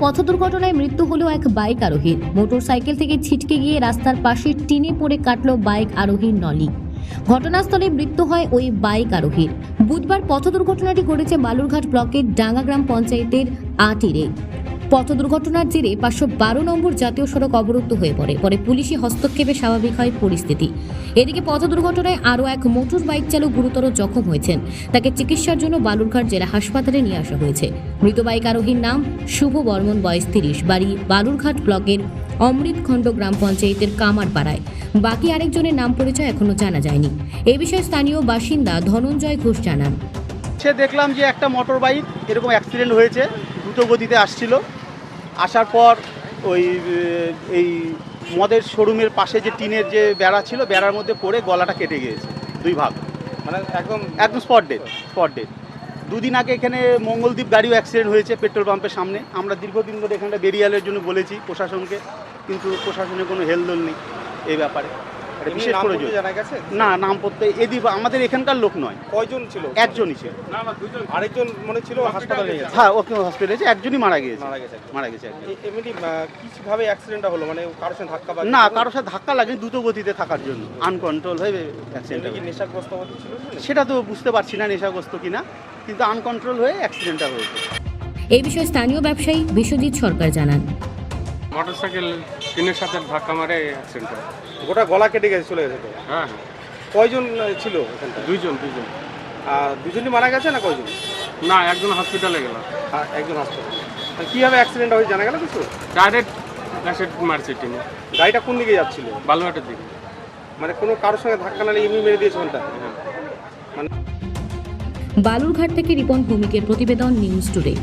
পথ দুর্ঘটনায় মৃত্যু হলো এক বাইক আরোহীর। মোটর সাইকেল থেকে ছিটকে গিয়ে রাস্তার পাশে টিনে পড়ে কাটল বাইক আরোহীর নলি। ঘটনাস্থলে মৃত্যু হয় ওই বাইক আরোহীর। বুধবার পথ দুর্ঘটনাটি ঘটেছে বালুরঘাট ব্লকের ডাঙ্গাগ্রাম পঞ্চায়েতের আটিরে। পথ দুর্ঘটনার জেরে পাঁচশো বারো নম্বর জাতীয় সড়ক অবরুদ্ধ হয়ে পড়ে। পরে পুলিশি হস্তক্ষেপে স্বাভাবিক হয় পরিস্থিতি। এদিকে পথ দুর্ঘটনায় আরও এক মোটর বাইক চালক গুরুতর জখম হয়েছেন। তাকে চিকিৎসার জন্য বালুরঘাট জেলা হাসপাতালে নিয়ে আসা হয়েছে। মৃত বাইক আরোহীর নাম শুভ বর্মন, বয়স তিরিশ, বাড়ি বালুরঘাট ব্লকের অমৃতখণ্ড গ্রাম পঞ্চায়েতের কামারপাড়ায়। বাকি আরেকজনের নাম পরিচয় এখনও জানা যায়নি। এ বিষয়ে স্থানীয় বাসিন্দা ধনঞ্জয় ঘোষ জানান। দেখলাম যে একটা মোটর বাইক এরকম অ্যাক্সিডেন্ট হয়েছে, দ্রুত গতিতে আসছিল। আসার পর ওই এই মদের শোরুমের পাশে যে টিনের যে বেড়া ছিল বেড়ার মধ্যে পড়ে গলাটা কেটে গিয়েছে দুই ভাগ। মানে একদম একদম স্পট ডেট স্পট ডেট দুদিন আগে এখানে মঙ্গলদ্বীপ গাড়িও অ্যাক্সিডেন্ট হয়েছে পেট্রোল পাম্পের সামনে। আমরা দীর্ঘদিন ধরে এখানটা বেরিয়ালের জন্য বলেছি প্রশাসনকে কিন্তু প্রশাসনের কোনো হেলদোল নেই এই ব্যাপারে। বিশেষ নাম করে বলতে জরুরি। জানা গেছে? না নাম পড়তে এদি আমাদের এখানকার লোক নয়। কয়জন ছিল? একজনই ছিল। আরেকজন মনে ছিল হাসপাতালে হ্যাঁ ওকে হসপিটালে একজনই মারা গিয়েছে মারা গেছে মারা গেছে এমনি কীভাবে অ্যাক্সিডেন্টটা হলো? মানে কারোর সঙ্গে ধাক্কা না কারোর সাথে ধাক্কা লাগে দ্রুত গতিতে থাকার জন্য। আনকন্ট্রোল হয়ে অ্যাক্সিডেন্ট নেশাগ্রস্ত অবস্থা সেটা তো বুঝতে পারছি না নেশাগ্রস্ত কিনা কিন্তু আনকন্ট্রোল হয়ে অ্যাক্সিডেন্টটা হয়েছে। এই বিষয়ে স্থানীয় ব্যবসায়ী বিশ্বজিৎ সরকার জানান। মোটরসাইকেল টিনের সাথে ধাক্কা মারে অ্যাক্সিডেন্ট হয় গোটা গলা কেটে গেছে চলে গেছে তো? হ্যাঁ। হ্যাঁ কয়জন ছিল এখানটা দুইজন দুইজন। আর দুজনই মারা গেছে না কয়জন? না একজন হসপিটালে গেল। আর একজন হাসপাতাল কীভাবে অ্যাক্সিডেন্ট হয়েছে জানা গেল কিছু? ডাইরেক্ট অ্যাসিড মারছে টিনে গাড়িটা কোন দিকে যাচ্ছিল? বালুঘাটের দিকে। মানে কোনো কারোর সঙ্গে ধাক্কা নালে এমনি মেরে দিয়েছে ওখানটা হ্যাঁ। বালুরঘাট থেকে রিপন ভৌমিকের প্রতিবেদন নিউজ টুডে।